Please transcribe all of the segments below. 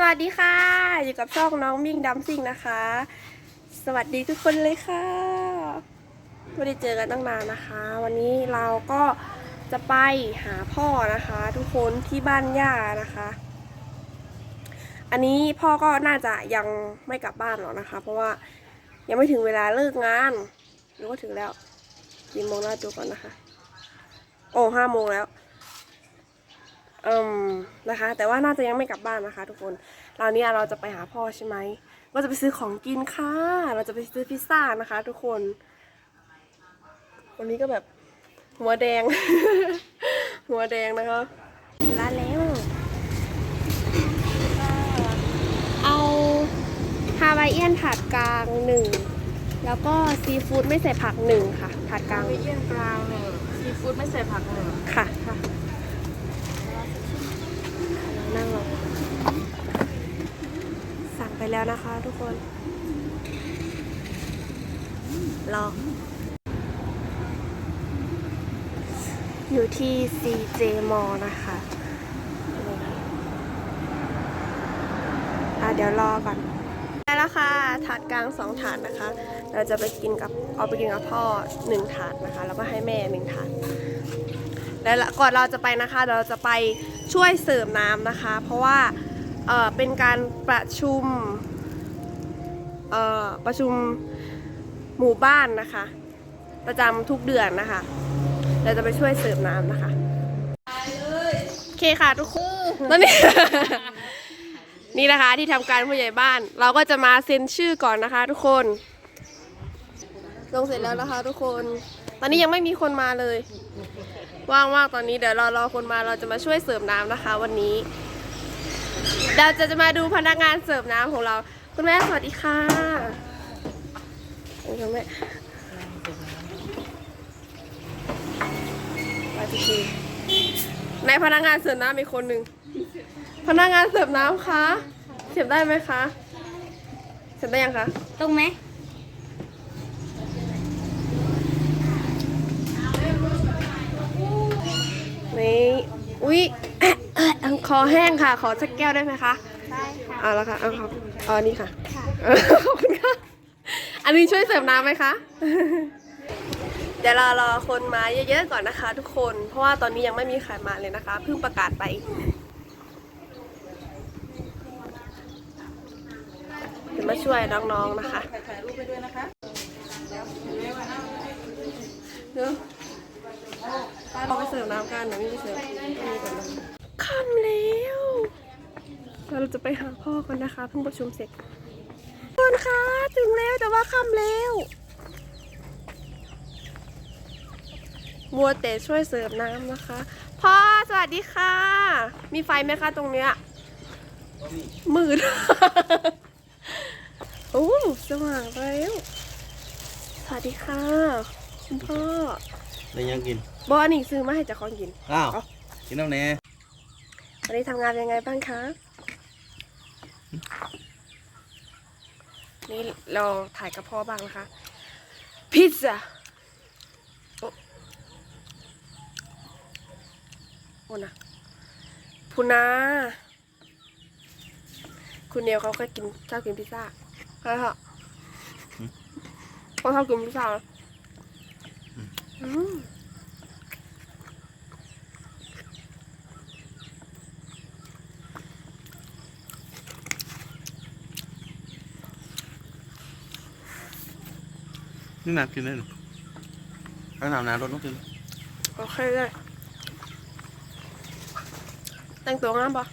สวัสดีค่ะ อยู่กับช่องน้องมิ่งดัมซิงนะคะ สวัสดีทุกคนเลยค่ะไม่ได้เจอกันตั้งนานนะคะ วันนี้เราก็จะไปหาพ่อนะคะ ทุกคนที่บ้านย่านะคะ อันนี้พ่อก็น่าจะยังไม่กลับบ้านหรอกนะคะ เพราะว่ายังไม่ถึงเวลาเลิกงานหรือว่าถึงแล้วกี่โมงแล้วดูก่อนนะคะ โอ้ห้าโมงแล้ว อืมนะคะ แต่ว่าน่าจะยังไม่กลับบ้านนะคะ ทุกคนเราเนี่ยเราจะไปหาพ่อใช่ไหมก็จะไปซื้อของกินค่ะ เราจะไปซื้อพิซซ่านะคะ ทุกคน วันนี้ก็แบบหัวแดง หัวแดงนะคะร้านแล้ว เอาฮาวายเอียนถาดกลางหนึ่ง แล้วก็ซีฟู้ดไม่ใส่ผักหนึ่งค่ะถาดกลางฮาวายเอียนกลางหนึ่งซีฟู้ดไม่ใส่ผักหนึ่งค่ะค่ะ นั่งลงสั่งไปแล้วนะคะทุกคน รอ อยู่ที่ CJ Mall นะคะอะเดี๋ยวรอก่อนได้แล้วค่ะ ถาดกลางสองถาดนะคะ เราจะไปกินกับเอาไปกินกับพ่อหนึ่งถาดนะคะ แล้วก็ให้แม่หนึ่งถาดแล้วก่อนเราจะไปนะคะ เราจะไป ช่วยเสริมน้ำนะคะ เพราะว่าเออเป็นการประชุมเอ่อประชุมหมู่บ้านนะคะ ประจำทุกเดือนนะคะ เราจะไปช่วยเสริมน้ำนะคะโอเคค่ะทุกคนตอนนี้นี่นะคะที่ทำการผู้ใหญ่บ้าน เราก็จะมาเซ็นชื่อก่อนนะคะ ทุกคนลงเสร็จแล้วนะคะ ทุกคน ตอนนี้ยังไม่มีคนมาเลย ว่างมากตอนนี้เดี๋ยวเรารอคนมาเราจะมาช่วยเสิร์ฟน้ำนะคะ วันนี้เราจะจะมาดูพนักงานเสิร์ฟน้ำของเรา คุณแม่สวัสดีค่ะคุณแม่มาทีในพนักงานเสิร์ฟน้ำมีคนหนึ่งพนักงานเสิร์ฟน้ำคะเสิร์ฟได้ไหมคะเสิร์ฟได้ยังคะตรงไหม นี่ อุ๊ยคอแห้งค่ะ ขอสักแก้วได้ไหมคะได้ค่ะเอาละค่ะเอาครับเอาอันนี้ค่ะขอบคุณค่ะ อันนี้ช่วยเสริมน้ำไหมคะ เดี๋ยวเรารอคนมาเยอะๆก่อนนะคะ ทุกคน เพราะว่าตอนนี้ยังไม่มีใครมาเลยนะคะ เพิ่งประกาศไปเดี๋ยวมาช่วยน้องๆนะคะถ่ายรูปไปด้วยนะคะเดี๋ยว เราไปเสิร์ฟน้ำกันเดี๋ยวไม่ไปเสิร์ฟนี่ก่อนนะค่ำแล้วเราจะไปหาพ่อกันนะคะเพิ่งประชุมเสร็จทุกคนคะถึงแล้วแต่ว่าค่ำแล้วมัวแต่ช่วยเสิร์ฟน้ำนะคะ พ่อสวัสดีค่ะ มีไฟไหมคะตรงเนี้ยมืดโอ้สว่างแล้ว สวัสดีค่ะ คุณพ่อ ได้ยังกินบอนี่ซื้อมาให้เจากของกิน อ้าวเอา กินน้ำแหน่วันนี้ทำงานยังไงบ้างคะ นี่เราถ่ายกับพ่อบ้างนะคะ พิซซ่าโอ้โอ้นะพูนา คุณเนียวเขาเคยกินชอบกินพิซซ่าใช่ค่ะเขาชอบกินพิซซ่าเหรออืม นี่น้ำกินได้หรือถ้าน้ำน้ำรสต้องกินโอเคเลยแต่งตัวงามปะ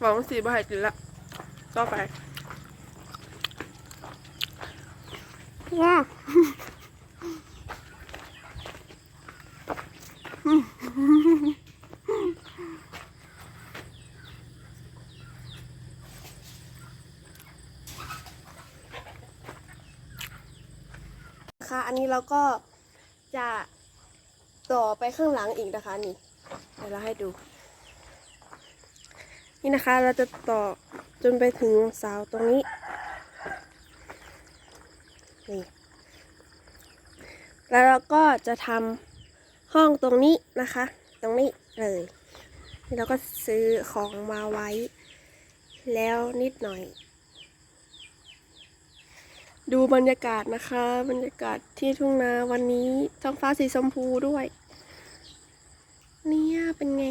หวังสีบ่ใหายกินละต่อไป ว้าค่ะอันนี้เราก็จะต่อไปข้างหลังอีกนะคะนี่เดี๋ยวเราให้ดู นี่นะคะเราจะต่อจนไปถึงเสาตรงนี้ นี่แล้วเราก็จะทำห้องตรงนี้นะคะ ตรงนี้เลยแล้วก็ซื้อของมาไว้ แล้วนิดหน่อย ดูบรรยากาศนะคะ บรรยากาศที่ทุ่งนาวันนี้ท้องฟ้าสีชมพูด้วย เนี่ยเป็นไง